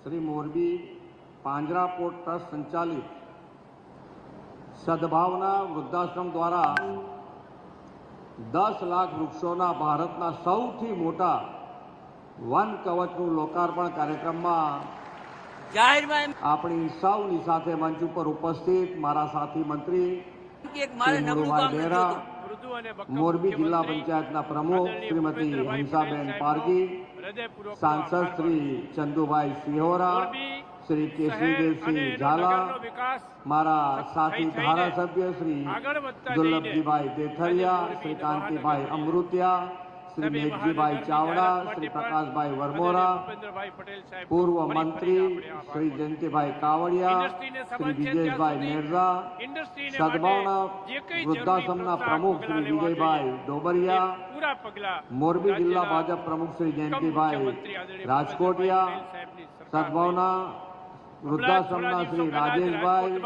Shri Morbi પાંજરાપોર્ટ trust સંચાલિત સદભાવના વૃદ્ધાશ્રમ દ્વારા દસ લાખ વૃક્ષોના ભારતના સૌથી મોટા વન કવચનું લોકાર્પણ કાર્યક્રમમાં આપણી સૌની સાથે મંચ ઉપર ઉપસ્થિત મારા સાથી મંત્રી બેરા મોરબી જિલ્લા પંચાયતના પ્રમુખ શ્રીમતી હંસાબેન પારગી સાંસદ શ્રી ચંદુભાઈ સિહોરા શ્રી કેશરીદેવસિંહ ઝાલા મારા સાથી ધારાસભ્ય શ્રી દુર્લભજીભાઈ દેથરિયા શ્રી કાંતિભાઈ અમૃતિયા શ્રી સભ્ય મેઘજીભાઈ મહાનગરની ચાવડા જાહેરાત શ્રી માટે પ્રકાશભાઈ પણ વરમોરા આદરણીય ભૂપેન્દ્રભાઈ પટેલ સાહેબનો પૂર્વ ફરી ફરી મંત્રી આપણે આભાર શ્રી માનીએ. જયંતિભાઈ કાવડિયા ઇન્ડસ્ટ્રીને શ્રી સંબંધ છે ત્યાં વિજયભાઈ સુધી નેરજા ઇન્ડસ્ટ્રીને માટે સદભાવના જે કંઈ વૃદ્ધાશ્રમના જરૂરી પ્રમુખ પ્રોત્સાહન શ્રી પગલાં લેવા વિજયભાઈ જોઈએ, ડોબરિયા એ પૂરા પગલાં મોરબી જિલ્લા રાજ્યના ભાજપ પ્રમુખ શ્રી ઉત્તમ જયંતિભાઈ મુખ્યમંત્રી આદરણીય રાજકોટિયા ભૂપેન્દ્રભાઈ પટેલ સાહેબની સરકાર સદભાવના વૃદ્ધાશ્રમના શ્રી રાજેશભાઈ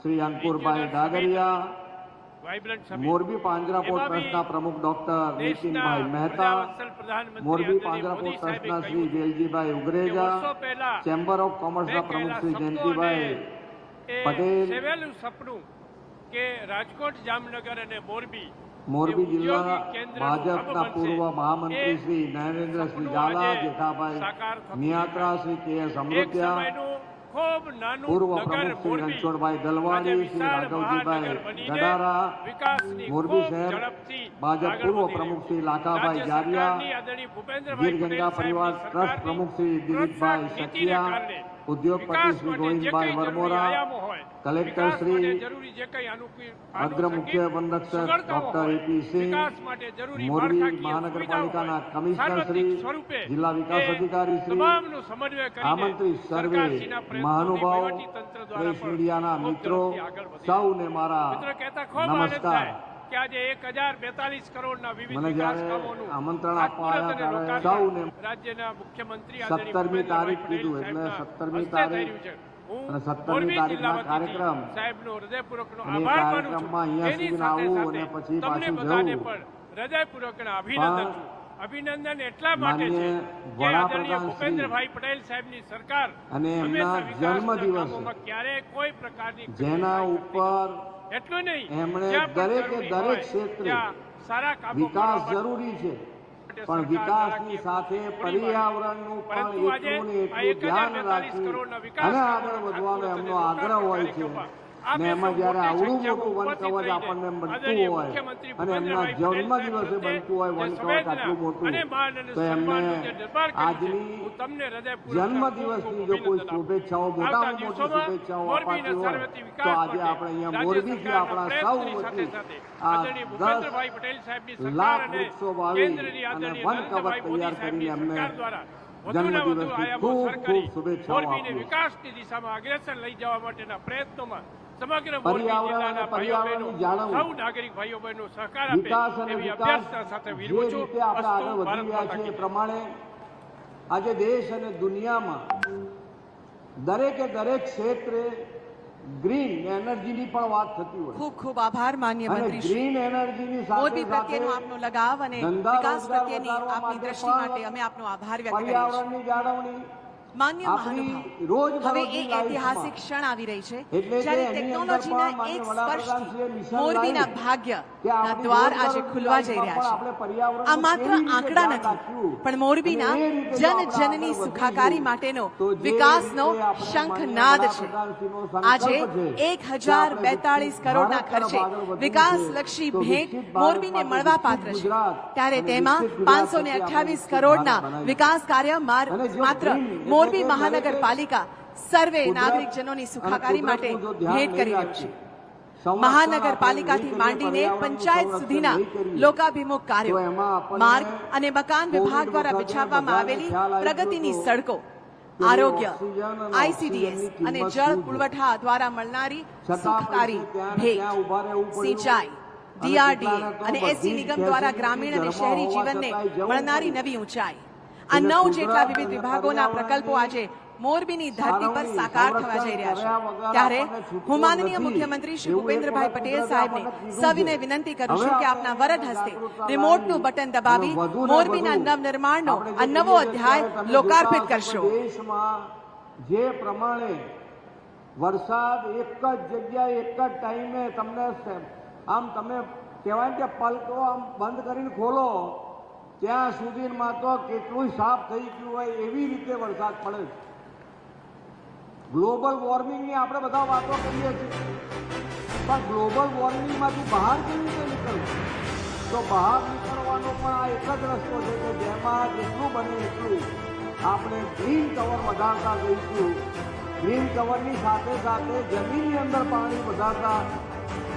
શ્રી અંકુરભાઈ ડાગરિયા વાઇબ્રન્ટ સમિટ મોરબી પાંજરાપોળ ટ્રસ્ટના પ્રમુખ ડોક્ટર નીતિનભાઈ મહેતા મોરબી પાંજરાપોળ ટ્રસ્ટના શ્રી વેલજીભાઈ ઉગરેજા ચેમ્બર ઓફ કોમર્સના પ્રમુખ શ્રી જયંતિભાઈ પટેલ. સેવેલું સપનું કે રાજકોટ જામનગર અને મોરબી મોરબી જિલ્લા ભાજપના પૂર્વ મહામંત્રી શ્રી નરેન્દ્રસિંહ ઝાલા જેઠાભાઈ મિયાત્રા શ્રી કે એસ અમૃત્યા ખૂબ નાનું પૂર્વ પ્રમુખ શ્રી રણછોડભાઈ દલવાડી શ્રી રાઘવજીભાઈ ગડારા મોરબી શહેર ભાજપ પૂર્વ પ્રમુખ શ્રી લાકાભાઈ જારિયા ગીર ગંગા પરિવાર ટ્રસ્ટ પ્રમુખ શ્રી દિલીપભાઈ કારણે ઉદ્યોગપતિ શ્રી ગોવિંદભાઈ વરમોરા કલેક્ટર શ્રી અગ્ર મુખ્ય વનરક્ષક ડોક્ટર એપી સિંહ, મોરબી મહાનગરપાલિકાના કમિશનર શ્રી, જિલ્લા વિકાસ અધિકારી શ્રી, આમંત્રિત સર્વે મહાનુભાવો પ્રેસ મીડિયાના મિત્રો સૌને મારા નમસ્કાર. કે આજે એક હજાર બેતાલીસ કરોડના વિવિધ વિકાસ કામોનું આમંત્રણ આપવા સૌને રાજ્યના મુખ્યમંત્રી સત્તરમી તારીખ કીધું એટલે સત્તરમી તારીખ હસ્તે થયું છે. હું અને 17મી તારીખના કાર્યક્રમ સાહેબનો હૃદયપૂર્વકનો આભાર કાર્યક્રમમાં અહીંયા સુધી આવું અને પછી પાછું જવું. હૃદયપૂર્વકના અભિનંદન અભિનંદન એટલા માટે છે કે આદરણીય ભૂપેન્દ્રભાઈ પટેલ સાહેબની સરકાર અને એમના ક્યારેય કોઈ પ્રકારની જેના ઉપર એટલું નહીં. એમણે દરેકે દરેક ક્ષેત્ર વિકાસ જરૂરી છે. પણ વિકાસની સાથે. પર્યાવરણનું પણ એટલું ને એટલું ધ્યાન 1042 રાખી કરોડના વિકાસ અને આગળ વધવાનો એમનો આગ્રહ હોય છે. ને એમાં જ્યારે આવડું મોટું વન ઉપસ્થિત કવચ રહીને આપણને બનતું હોય અને એમના જન્મ દિવસે બનતું હોય વનકવચ આટલું મોટું તો એમને આજની જન્મ ખૂબ જો કોઈ. શુભેચ્છાઓ મોટા મોટી શુભેચ્છાઓ અપાતી હોય તો આજે આપણે અહીંયા મોરબીથી આપણા સૌ વતી આ સરકાર લાખ વૃક્ષો વાવી અને આદરણીય વન કવચ નરેન્દ્રભાઈ મોદી તૈયાર કરીને એમને સરકાર વધુને વધુ આયામો ખૂબ સર ખૂબ કરી શુભેચ્છાઓ મોરબીને. વિકાસની દિશામાં અગ્રેસર લઈ જવા માટેના પ્રયત્નોમાં સમગ્ર મોરબી જિલ્લાના ભાઈઓ બહેનો સૌ નાગરિક ભાઈઓ બહેનો સહકાર આપે અને એવી અભ્યર્થના સાથે જે છું અસ્તુ વધી ભારત માતા કી પ્રમાણે આજે દેશ અને દુનિયામાં દરેકે દરેક ક્ષેત્રે ગ્રીન એનર્જીની પણ વાત થતી હોય ખૂબ ખૂબ આભાર માન્ય મંત્રી શ્રી. ગ્રીન એનર્જીની સાથે મોદી પ્રત્યેનો આપનો લગાવ અને વિકાસ પ્રત્યેની આપની દ્રષ્ટિ માટે અમે આપનો આભાર વ્યક્ત કરીએ છીએ પર્યાવરણની જાળવણી માન્ય મહાનુભાવ. હવે એ ઐતિહાસિક ક્ષણ આવી રહી છે. જ્યારે ટેકનોલોજીના એક સ્પર્શથી મોરબીના લાવ્યું ભાગ્ય ના દ્વાર આજે ખુલવા જઈ રહ્યા છે. આ માત્ર આંકડા નથી પણ મોરબીના જન જનની સુખાકારી માટેનો વિકાસનો શંખનાદ છે. આજે એક હજાર બેતાળીસ કરોડના ખર્ચે વિકાસલક્ષી ભેટ મોરબીને મળવા પાત્ર છે. ત્યારે તેમાં પાંચસો ને અઠ્યાવીસ કરોડના વિકાસ કાર્ય માત્ર એટલે મોરબી મહાનગરપાલિકા સર્વે નાગરિકજનોની સુખાકારી માટે ભેટ કરી રહ્યું છે. મહાનગરપાલિકાથી માંડીને પંચાયત સુધીના લોકાભિમુખ કાર્યો માર્ગ અને મકાન વિભાગ દ્વારા બિછાવવામાં આવેલી પ્રગતિની સડકો આરોગ્ય આઈસીડીએસ અને જળ પુરવઠા દ્વારા મળનારી સુખકારી ભેટ સિંચાઈ ડીઆરડીએ અને એસટી એસી નિગમ દ્વારા ગ્રામીણ અને શહેરી જીવનને મળનારી નવી ઊંચાઈ. આ નવ જેટલા વિવિધ વિભાગોના પ્રકલ્પો આજે મોરબીની ધરતી પર સાકાર થવા જઈ રહ્યા છે. ત્યારે હું માનનીય મુખ્યમંત્રી શ્રી ભૂપેન્દ્રભાઈ પટેલ સાહેબને સવિનય વિનંતી કરું છું કે આપના વરદ હસ્તે રિમોટનું બટન દબાવી મોરબીના નવનિર્માણનો આ નવો અધ્યાય લોકાર્પિત કરશો. જે પ્રમાણે વરસાદ એક જ જગ્યાએ એક જ ટાઈમે તમને આમ તમે કહેવાય કે પલકો આમ બંધ કરીને ખોલો ત્યાં સુધીમાં તો કેટલું સાફ થઈ ગયું હોય એવી રીતે વરસાદ પડે છે. ગ્લોબલ વોર્મિંગની આપણે બધા વાતો કરીએ છીએ. પણ ગ્લોબલ વોર્મિંગમાંથી બહાર કેવી રીતે નીકળવું? તો બહાર નીકળવાનો પણ આ એક જ રસ્તો છે કે જેમાં જેટલું બને એટલું આપણે ગ્રીન કવર વધારતા જઈશું. ગ્રીન કવરની સાથે સાથે જમીનની અંદર પાણી વધારતા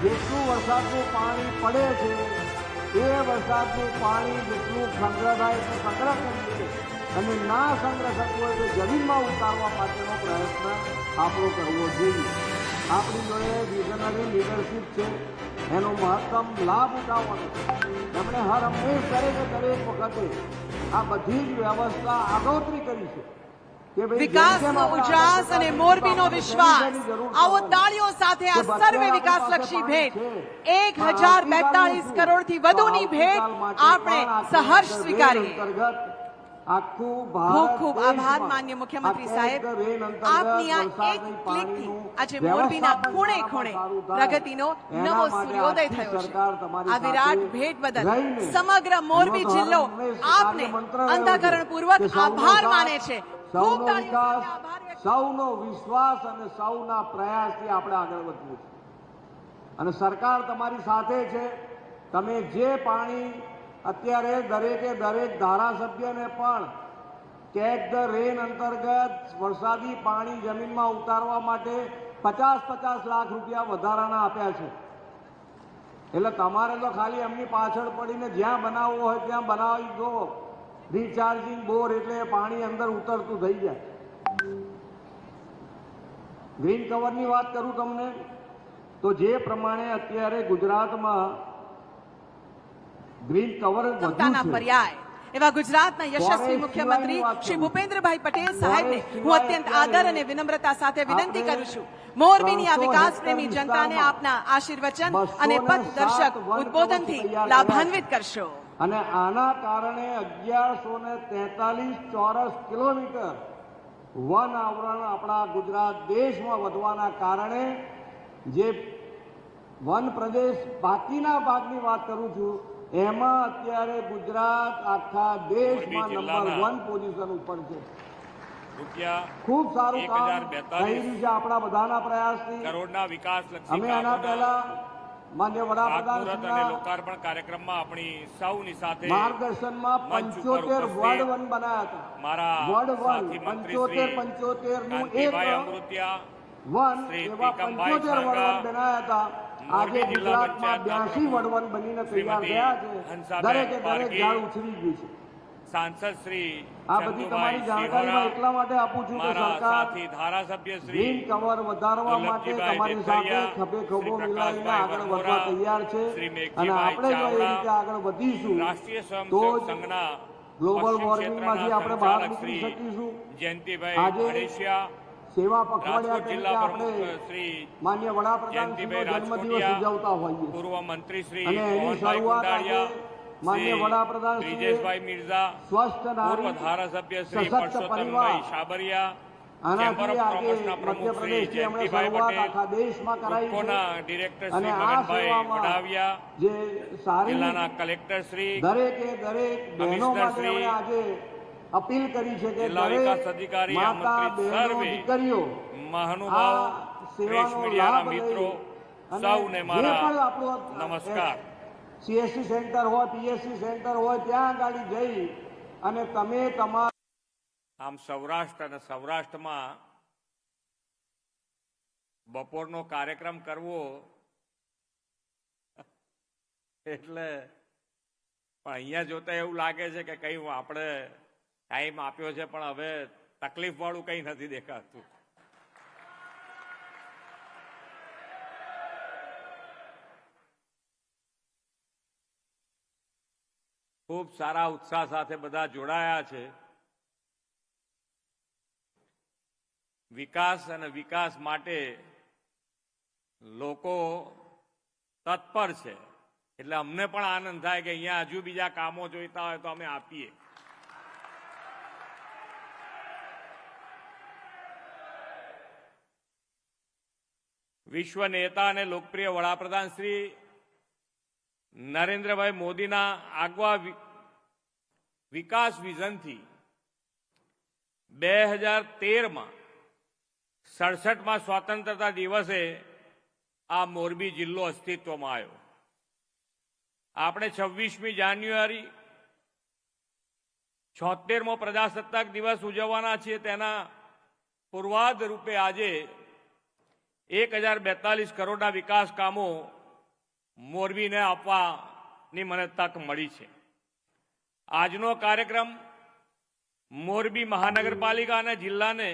જેટલું વરસાદનું પાણી પડે છે એ વરસાદનું પાણી જેટલું સંગ્રહ થાય એટલું સંગ્રહ કરીએ અને ના સંગ્રહ થતું હોય તો જમીનમાં ઉતારવા માટેનો પ્રયત્ન આપણો કરવો જોઈએ. આપણી જોડે વિઝનરી લીડરશીપ છે. એનો મહત્તમ લાભ ઉઠાવવાનો. એમણે હર હંમેશ દરેકે દરેક વખતે આ બધી જ વ્યવસ્થા આગોતરી કરી છે. વિકાસનો ઉજાસ અને મોરબીનો વિશ્વાસ. આવો તાળીઓ સાથે આ સર્વે વિકાસલક્ષી ભેટ. એક હજાર બેતાળીસ કરોડથી વધુની ભેટ આપણે સહર્ષ સ્વીકારીએ. ખૂબ ખૂબ આભાર માન્ય મુખ્યમંત્રી સાહેબ. આપની આ એક ક્લિકથી આજે મોરબીના ખૂણે ખૂણે પ્રગતિનો નવો સૂર્યોદય થયો છે. આ વિરાટ ભેટ બદલ સમગ્ર મોરબી જિલ્લો આપને અંધાકરણ રહ્યો છે અંતઃકરણપૂર્વક કે સૌનો આભાર માને છે. સૌનો વિકાસ સૌનો વિશ્વાસ અને સૌના પ્રયાસથી આપણે આગળ વધવું છે. અને સરકાર તમારી સાથે છે. તમે જે પાણી અત્યારે દરેકે દરેક ધારાસભ્યને પણ કેચ ધ રેન અંતર્ગત વરસાદી પાણી જમીનમાં ઉતારવા માટે પચાસ પચાસ લાખ રૂપિયા વધારાના આપ્યા છે. એટલે તમારે તો ખાલી એમની પાછળ પડીને જ્યાં બનાવવો હોય ત્યાં બનાવી દો. રિચાર્જિંગ બોર એટલે પાણી અંદર ઉતરતું થઈ જાય. ગ્રીન કવરની વાત કરું તમને તો જે પ્રમાણે અત્યારે ગુજરાતમાં ગ્રીન કવર છે. પર્યાય. એવા ગુજરાતના યશસ્વી મુખ્યમંત્રી શ્રી ભૂપેન્દ્રભાઈ પટેલ સાહેબને હું અત્યંત આદર અને વિનમ્રતા સાથે વિનંતી કરું છું. મોરબીની આ વિકાસ પ્રેમી જનતાને આપના આશીર્વચન અને પથ દર્શક ઉદબોધનથી લાભાન્વિત કરશો. અને આના કારણે અગિયારસો ને તેતાલીસ ચોરસ કિલોમીટર વન આવરણ આપણા ગુજરાત દેશમાં વધવાના કારણે જે વન પ્રદેશ બાકીના ભાગની વાત કરું છું એમાં અત્યારે ગુજરાત આખા દેશમાં નંબર વન પોઝિશન ઉપર છે. ખૂબ સારું કામ થઈ રહ્યું છે આપણા બધાના પ્રયાસથી. કરોડના વિકાસ અમે આના પહેલા માન્ય વડાપ્રધાન લોકાર્પણ કાર્યક્રમમાં આપણી સૌની સાથે માર્ગદર્શનમાં પંચોતેર વોર્ડ વન બનાવ્યા હતા. મારા વોર્ડ વન પંચોતેર પંચોતેરનું એક વન એવા પંચોતેર વર્ડ વન બનાવ્યા હતા. આજે ગુજરાતમાં બ્યાસી વડવન બનીને તૈયાર થયા છે. દરેકે દરેક ઝાડ ઉછરી ગયું છે. સાંસદ શ્રી આ બધી તમારી જાણકારીમાં એટલા માટે આપું છું કે સરકાર ધારાસભ્ય શ્રી કવર વધારવા માટે તમારી સાથે ખભે ખભો મિલાવીને આગળ વધવા તૈયાર છે. અને આપણે જો એ રીતે આગળ વધીશું રાષ્ટ્રીય તો સંઘના ગ્લોબલ વોર્મિંગમાંથી આપણે બહાર નીકળી શકીશું. જયંતિભાઈ આજે સેવા પખવાડિયા તરીકે જિલ્લા આપણે શ્રી માન્ય વડાપ્રધાન જન્મદિવસ ઉજવતા હોઈએ પૂર્વ મંત્રી શ્રી અને એની શરૂઆત માન્ય વડાપ્રધાન બ્રિજેશભાઈ મિર્ઝા સ્વસ્થ પૂર્વ નારી ધારાસભ્ય શ્રી પરસોત્તમભાઈ પરિવાર. સાબરિયા આનાથી આજે કોમર્સના પ્રમુખ શ્રી મધ્યપ્રદેશથી એમણે શરૂઆત આખા દેશમાં કરાઈ છે. અને આ સેવામાં જે સારી કલેક્ટર શ્રી દરેકે દરેક બહેનો માટે એમણે આજે અપીલ કરી છે કે દરેક અધિકારી માતા બહેનો દીકરીઓ મહાનુભાવ સેવાનો લાભ મિત્રો સૌને મારા નમસ્કાર. સીએસસી સેન્ટર હોય પીએસસી સેન્ટર હોય, ત્યાં આગળ જઈ અને તમે તમારા આમ સૌરાષ્ટ્ર અને સૌરાષ્ટ્રમાં બપોરનો કાર્યક્રમ કરવો એટલે પણ અહીંયા જોતા એવું લાગે છે કે કઈ આપણે ટાઈમ આપ્યો છે, પણ હવે તકલીફ વાળું કઈ નથી દેખાતું. ખૂબ સારા ઉત્સાહ સાથે બધા જોડાયા છે. વિકાસ અને વિકાસ માટે લોકો તત્પર છે. એટલે અમને પણ આનંદ થાય કે અહીંયા હજુ બીજા કામો જોઈતા હોય તો અમે આપીએ. વિશ્વ નેતા અને લોકપ્રિય વડાપ્રધાન શ્રી નરેન્દ્રભાઈ મોદીના આગવા વિકાસ વિઝનથી બે હજાર તેરમાં સડસઠમાં સ્વતંત્રતા દિવસે આ મોરબી જિલ્લો અસ્તિત્વમાં આવ્યો. આપણે છવ્વીસમી જાન્યુઆરી છોતેરમો પ્રજાસત્તાક દિવસ ઉજવવાના છીએ. તેના પૂર્વાધ રૂપે આજે એક હજાર બેતાલીસ કરોડના વિકાસ કામો મોરબીને આપવાની મને તક મળી છે. આજનો કાર્યક્રમ મોરબી મહાનગરપાલિકા અને જિલ્લાને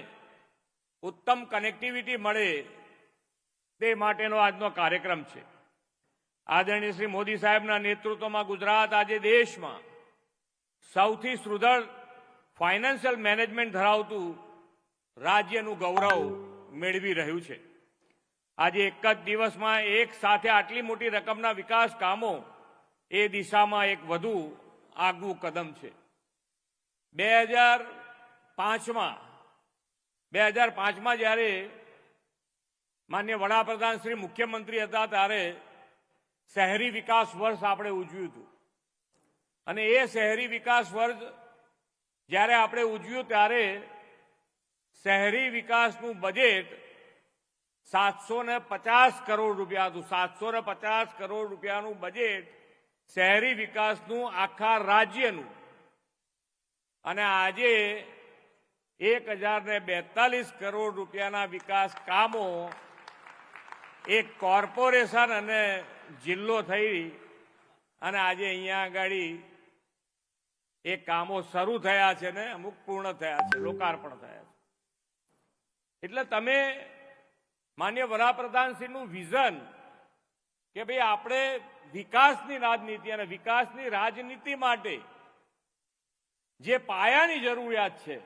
ઉત્તમ કનેક્ટિવિટી મળે તે માટેનો આજનો કાર્યક્રમ છે. આદરણીય શ્રી મોદી સાહેબના નેતૃત્વમાં ગુજરાત આજે દેશમાં સૌથી સુદૃઢ ફાઇનાન્શિયલ મેનેજમેન્ટ ધરાવતું રાજ્યનું ગૌરવ મેળવી રહ્યું છે. આજે એક જ દિવસમાં એક સાથે આટલી મોટી રકમના વિકાસ કામો એ દિશામાં એક વધુ આગવું કદમ છે. બે હજાર પાંચમાં, બે હજાર પાંચમાં જ્યારે માન્ય વડાપ્રધાન શ્રી મુખ્યમંત્રી હતા ત્યારે શહેરી વિકાસ વર્ષ આપણે ઉજવ્યું હતું. અને એ શહેરી વિકાસ વર્ષ જ્યારે આપણે ઉજવ્યું ત્યારે શહેરી વિકાસનું બજેટ સાતસો ને પચાસ કરોડ રૂપિયા હતું. સાતસો ને પચાસ કરોડ રૂપિયાનું બજેટ શહેરી વિકાસનું આખા રાજ્યનું. અને આજે એક હજાર ને બેતાલીસ કરોડ રૂપિયાના વિકાસ કામો એક કોર્પોરેશન અને જિલ્લો થઈ. અને આજે અહીંયા આગળ એ કામો શરૂ થયા છે ને, અમુક પૂર્ણ થયા છે, લોકાર્પણ થયા છે. એટલે તમે માન્ય વડાપ્રધાનશ્રીનું વિઝન કે ભાઈ આપણે વિકાસની રાજનીતિ અને વિકાસની રાજનીતિ માટે જે પાયાની જરૂરિયાત છે,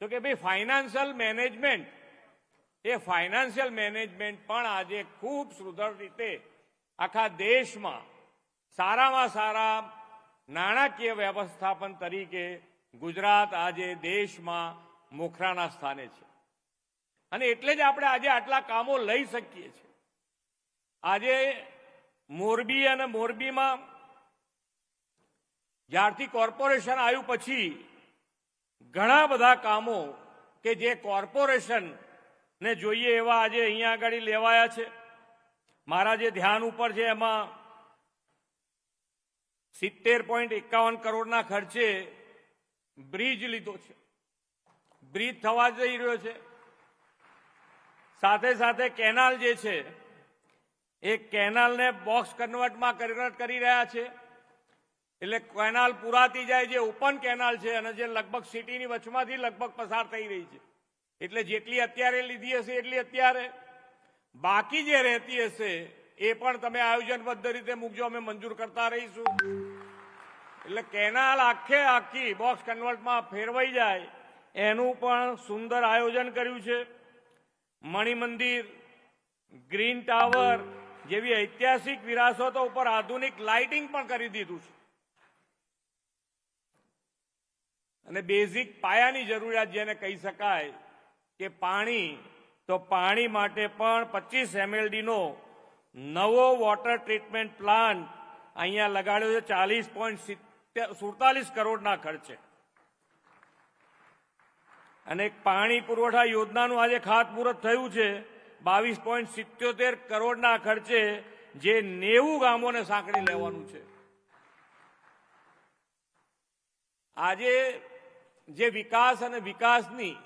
તો કે ભાઈ ફાઇનાન્શિયલ મેનેજમેન્ટ, એ ફાઇનાન્શિયલ મેનેજમેન્ટ પણ આજે ખૂબ સુદૃઢ રીતે આખા દેશમાં સારામાં સારા નાણાકીય વ્યવસ્થાપન તરીકે ગુજરાત આજે દેશમાં મોખરાના સ્થાને છે. અને એટલે જ આપણે આજે આટલા કામો લઈ શકીએ છીએ. આજે મોરબી અને મોરબીમાં જ્યારથી કોર્પોરેશન આવ્યું પછી ઘણા બધા કામો કે જે કોર્પોરેશન ને જોઈએ એવા આજે અહીંયા આગળ લેવાયા છે. મારા જે ધ્યાન ઉપર છે એમાં સિત્તેર પોઈન્ટ એકાવન કરોડના ખર્ચે બ્રિજ લીધો છે. બ્રિજ થવા જઈ રહ્યો છે. સાથે સાથે કેનાલ જે છે, એ કેનાલને બોક્સ કન્વર્ટમાં કન્વર્ટ કરી રહ્યા છે. એટલે કેનાલ પુરાતી જાય જે ઓપન કેનાલ છે અને જે લગભગ સિટીની વચમાંથી લગભગ પસાર થઈ રહી છે. એટલે જેટલી અત્યારે લીધી હશે એટલી અત્યારે. બાકી જે રહેતી હશે, એ પણ તમે આયોજનબદ્ધ રીતે મૂકજો, અમે મંજૂર કરતા રહીશું. એટલે કેનાલ આખે આખી બોક્સ કન્વર્ટમાં ફેરવાઈ જાય, એનું પણ સુંદર આયોજન કર્યું છે. મણિમંદિર ગ્રીન ટાવર જેવી ઐતિહાસિક વિરાસતો ઉપર આધુનિક લાઇટિંગ પણ કરી દીધું છે. અને બેઝિક પાયાની જરૂરિયાત જેને કહી શકાય કે પાણી, તો પાણી માટે પણ પચીસ એમએલડીનો નવો વોટર ટ્રીટમેન્ટ પ્લાન્ટ અહીંયા લગાડ્યો છે. ચાલીસ પોઈન્ટ સુડતાલીસ કરોડના ખર્ચે. અને પાણી પુરવઠા યોજનાનું આજે ખાતમુહૂર્ત થયું છે. બાવીસ પોઈન્ટ સિત્યોતેર કરોડના ખર્ચે જે નેવું ગામોને સાંકળી લેવાનું છે. આજે જે વિકાસ અને વિકાસની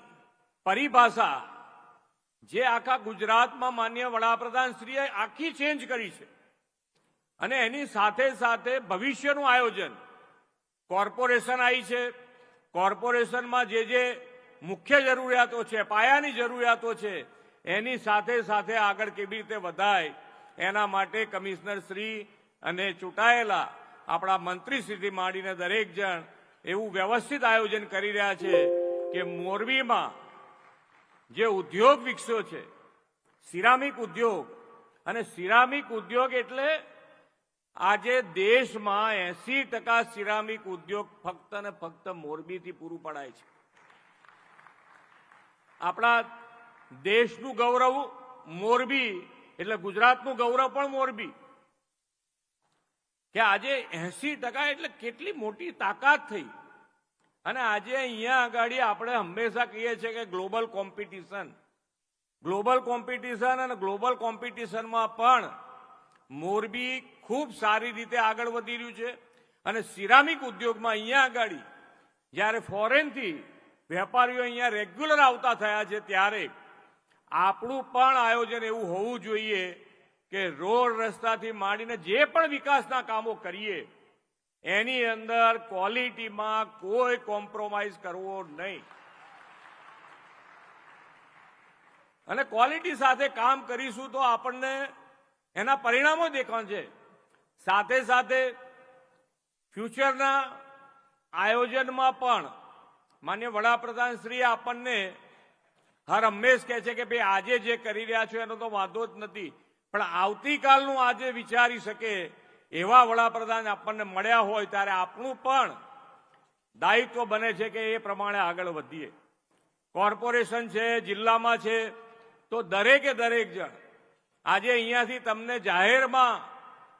પરિભાષા જે આખા ગુજરાતમાં માન્ય વડાપ્રધાન શ્રીએ આખી ચેન્જ કરી છે અને એની સાથે સાથે ભવિષ્યનું આયોજન કોર્પોરેશન આવી છે. કોર્પોરેશનમાં જે જે મુખ્ય જરૂરિયાતો છે, પાયાની જરૂરિયાતો છે, એની સાથે સાથે આગળ કેવી રીતે વધાય, એના માટે કમિશનર શ્રી અને ચૂંટાયેલા આપણા મંત્રી શ્રીથી માંડીને દરેક જણ એવું વ્યવસ્થિત આયોજન કરી રહ્યા છે કે મોરબીમાં જે ઉદ્યોગ વિકસ્યો છે, સિરામિક ઉદ્યોગ, અને સિરામિક ઉદ્યોગ એટલે આજે દેશમાં એસી ટકા સિરામિક ઉદ્યોગ ફક્ત ને ફક્ત મોરબીથી પૂરું પડાય છે. આપણા દેશનું ગૌરવ મોરબી, એટલે ગુજરાતનું ગૌરવ પણ મોરબી. કે આજે એસી ટકા એટલે કેટલી મોટી તાકાત થઈ. અને આજે અહીંયા આગળ આપણે હંમેશા કહીએ છીએ કે ગ્લોબલ કોમ્પિટિશન. ગ્લોબલ કોમ્પિટિશન અને ગ્લોબલ કોમ્પિટિશનમાં પણ મોરબી ખૂબ સારી રીતે આગળ વધી રહ્યું છે. અને સિરામિક ઉદ્યોગમાં અહીંયા આગળ જ્યારે ફોરેનથી વેપારીઓ અહીંયા રેગ્યુલર આવતા થયા છે ત્યારે આપણું પણ આયોજન એવું હોવું જોઈએ કે રોડ રસ્તાથી માંડીને જે પણ વિકાસના કામો કરીએ, એની અંદર ક્વોલિટીમાં કોઈ કોમ્પ્રોમાઇઝ કરવો નહીં. અને ક્વોલિટી સાથે કામ કરીશું તો આપણને એના પરિણામો દેખાણ છે. સાથે સાથે ફ્યુચરના આયોજનમાં પણ માન્ય વડાપ્રધાન શ્રી આપણને હર હંમેશ કહે છે કે ભાઈ, આજે જે કરી રહ્યા છો એનો તો વાંધો જ નથી. પણ આવતીકાલનું આજે વિચારી શકે એવા વડાપ્રધાન આપણને મળ્યા હોય ત્યારે આપણું પણ દાયિત્વ બને છે કે એ પ્રમાણે આગળ વધીએ. કોર્પોરેશન છે, જિલ્લામાં છે, તો દરેકે દરેક જણ આજે અહીંયાથી તમને જાહેરમાં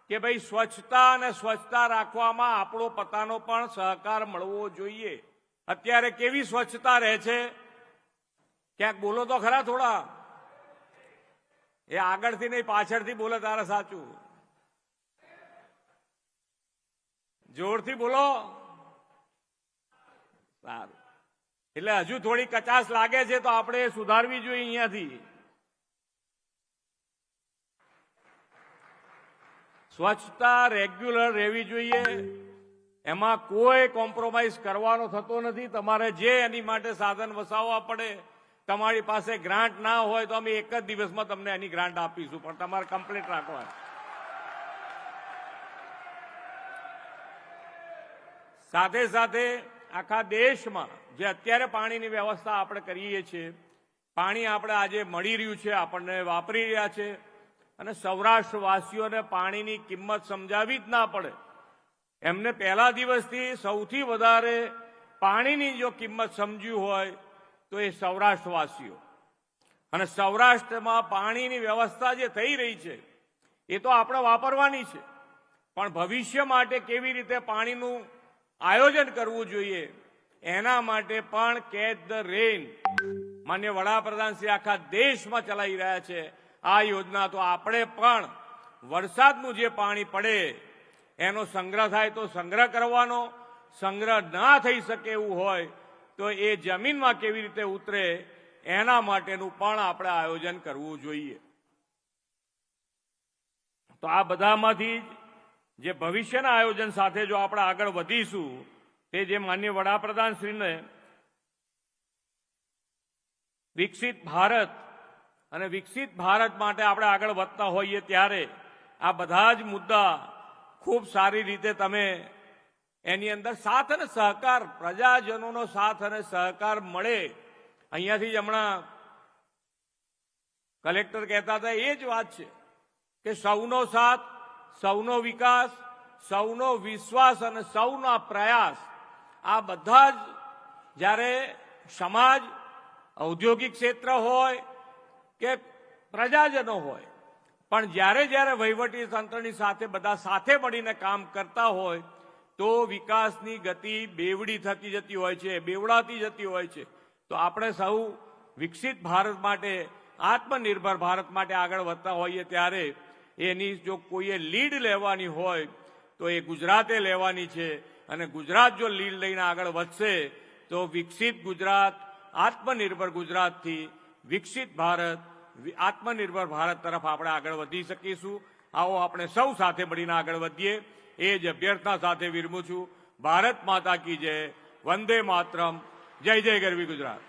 કે ભાઈ, સ્વચ્છતા અને સ્વચ્છતા રાખવામાં આપણો પોતાનો પણ સહકાર મળવો જોઈએ. અત્યારે કેવી સ્વચ્છતા રહે છે? ક્યાંક બોલો તો ખરા થોડા. એ આગળથી નહીં, પાછળથી બોલે તારે સાચું. જોરથી બોલો. સારું. એટલે હજુ થોડી કચાશ લાગે છે તો આપણે સુધારવી જોઈએ અહીંયાથી. સ્વચ્છતા રેગ્યુલર રહેવી જોઈએ. એમાં કોઈ કોમ્પ્રોમાઇઝ કરવાનો થતો નથી. તમારે જે એની માટે સાધન વસાવવા પડે, તમારી પાસે ગ્રાન્ટ ના હોય તો અમે એક જ દિવસમાં તમને એની ગ્રાન્ટ આપીશું. પણ તમારે કમ્પ્લીટ રાખવા સાથે સાથે આખા દેશમાં જે અત્યારે પાણીની વ્યવસ્થા આપણે કરીએ છીએ, પાણી આપણે આજે મળી રહ્યું છે, આપણને વાપરી રહ્યા છે. અને સૌરાષ્ટ્રવાસીઓને પાણીની કિંમત સમજાવી જ ના પડે. એમને પહેલા દિવસથી સૌથી વધારે પાણીની જો કિંમત સમજ્યું હોય તો એ સૌરાષ્ટ્રવાસીઓ. અને સૌરાષ્ટ્રમાં પાણીની વ્યવસ્થા જે થઈ રહી છે, એ તો આપણે વાપરવાની છે. પણ ભવિષ્ય માટે કેવી રીતે પાણીનું આયોજન કરવું જોઈએ, એના માટે પણ કેચ ધ રેન માન્ય વડાપ્રધાન શ્રી આખા દેશમાં ચલાવી રહ્યા છે. આ યોજના તો આપણે પણ વરસાદનું જે પાણી પડે એનો સંગ્રહ થાય તો સંગ્રહ કરવાનો, સંગ્રહ ના થઈ શકે એવું હોય તો એ જમીનમાં કેવી રીતે ઉતરે એના માટેનું પણ આપણે આયોજન કરવું જોઈએ. તો આ બધામાંથી જે ભવિષ્યના આયોજન સાથે જો આપણે આગળ વધીશું, તે જે માન્ય વડાપ્રધાન શ્રીને વિકસિત ભારત અને વિકસિત ભારત માટે આપણે આગળ વધતા હોઈએ ત્યારે આ બધા જ મુદ્દા ખૂબ સારી રીતે તમે એની અંદર સાથ અને સહકાર, પ્રજાજનોનો સાથ અને સહકાર મળે. અહીંયાથી જ હમણાં કલેક્ટર કહેતા હતા, એ જ વાત છે કે સૌનો સાથ, સૌનો વિકાસ, સૌનો વિશ્વાસ અને સૌનો પ્રયાસ, આ બધા જ જ્યારે સમાજ, ઔદ્યોગિક ક્ષેત્ર હોય કે પ્રજાજનો હોય પણ જ્યારે જ્યારે વહીવટી તંત્રની સાથે બધા સાથે મળીને કામ કરતા હોય, તો વિકાસની ગતિ બેવડી થતી જતી હોય છે, બેવડાતી જતી હોય છે. તો આપણે સૌ વિકસિત ભારત માટે, આત્મનિર્ભર ભારત માટે આગળ વધતા હોઈએ ત્યારે એની જો કોઈએ લીડ લેવાની હોય, તો એ ગુજરાતે લેવાની છે. અને ગુજરાત જો લીડ લઈને આગળ વધશે, તો વિકસિત ગુજરાત, આત્મનિર્ભર ગુજરાતથી વિકસિત ભારત આત્મનિર્ભર ભારત તરફ આપણે આગળ વધી શકીશું. આવો આપણે સૌ સાથે મળીને આગળ વધીએ. એ જ અભ્યર્થના સાથે વિરમું છું. ભારત માતા કી જય. વંદે માતરમ. જય જય ગરવી ગુજરાત.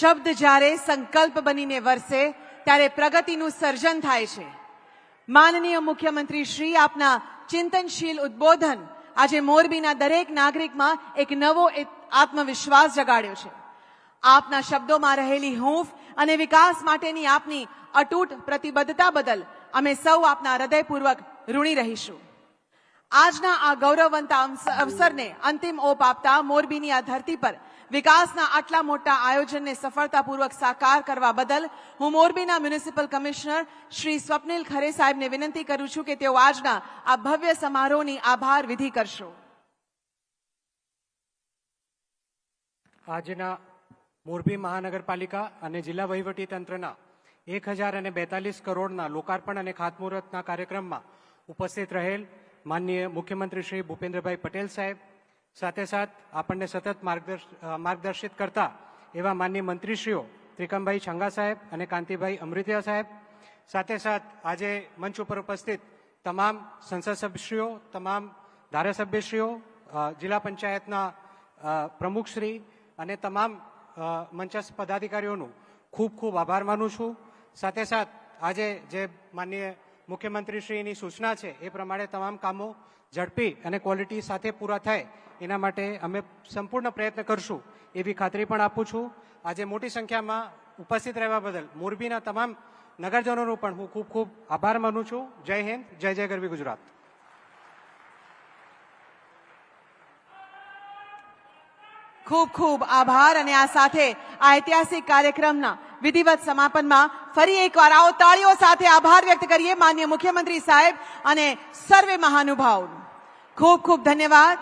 શબ્દ જ્યારે સંકલ્પ બનીને વરસે, ત્યારે પ્રગતિનું સર્જન થાય છે. માનનીય મુખ્યમંત્રી શ્રી આપના ચિંતનશીલ ઉદ્બોધન આજે મોરબીના દરેક નાગરિકમાં એક નવો આત્મવિશ્વાસ જગાડ્યો છે. આપના શબ્દોમાં રહેલી હૂંફ અને વિકાસ માટેની આપની અતૂટ પ્રતિબદ્ધતા બદલ અમે સૌ આપના હૃદયપૂર્વક ઋણી રહીશું. આજના આ ગૌરવવંત અવસરને અંતિમ ઓપ આપતા મોરબીની આ ધરતી પર વિકાસના આટલા મોટા આયોજનને સફળતાપૂર્વક સાકાર કરવા બદલ હું મોરબીના મ્યુનિસિપલ કમિશનર શ્રી સ્વપ્નિલ ખરે સાહેબને વિનંતી કરું છું કે તેઓ આજના આ ભવ્ય સમારોહની આભાર વિધિ કરશો. આજના મોરબી મહાનગરપાલિકા અને જિલ્લા વહીવટી તંત્રના એક હજાર અને બેતાલીસ કરોડના લોકાર્પણ અને ખાતમુહૂર્તના કાર્યક્રમમાં ઉપસ્થિત રહેલ માનનીય મુખ્યમંત્રી શ્રી ભૂપેન્દ્રભાઈ પટેલ સાહેબ સાથે સાથ આપણને સતત માર્ગદર્શ માર્ગદર્શિત કરતા એવા માનનીય મંત્રીશ્રીઓ ત્રિકમભાઈ છંગા સાહેબ અને કાંતિભાઈ અમૃતિયા સાહેબ. સાથે સાથ આજે મંચ ઉપર ઉપસ્થિત તમામ સંસદ સભ્યશ્રીઓ, તમામ ધારાસભ્યશ્રીઓ જિલ્લા પંચાયતના પ્રમુખશ્રી અને તમામ મંચસ્થ પદાધિકારીઓનું ખૂબ ખૂબ આભાર માનું છું. સાથે સાથ આજે જે માનનીય મુખ્યમંત્રીશ્રીની સૂચના છે, એ પ્રમાણે તમામ કામો ઝડપી અને ક્વોલિટી સાથે પૂરા થાય, એના માટે અમે સંપૂર્ણ પ્રયત્ન કરશું, એવી ખાતરી પણ આપું છું. આજે મોટી સંખ્યામાં ઉપસ્થિત રહેવા બદલ મોરબીના તમામ નગરજનોનો પણ હું ખૂબ ખૂબ આભાર માનું છું. જય હિન્દ, જય જય ગરવી ગુજરાત. ખૂબ ખૂબ આભાર અને આ સાથે આ ઐતિહાસિક કાર્યક્રમના વિધિવત સમાપનમાં ફરી એકવાર આવો તાળીઓ સાથે આભાર વ્યક્ત કરીએ માન્ય મુખ્યમંત્રી સાહેબ અને સર્વે મહાનુભાવ ખૂબ ખૂબ ધન્યવાદ.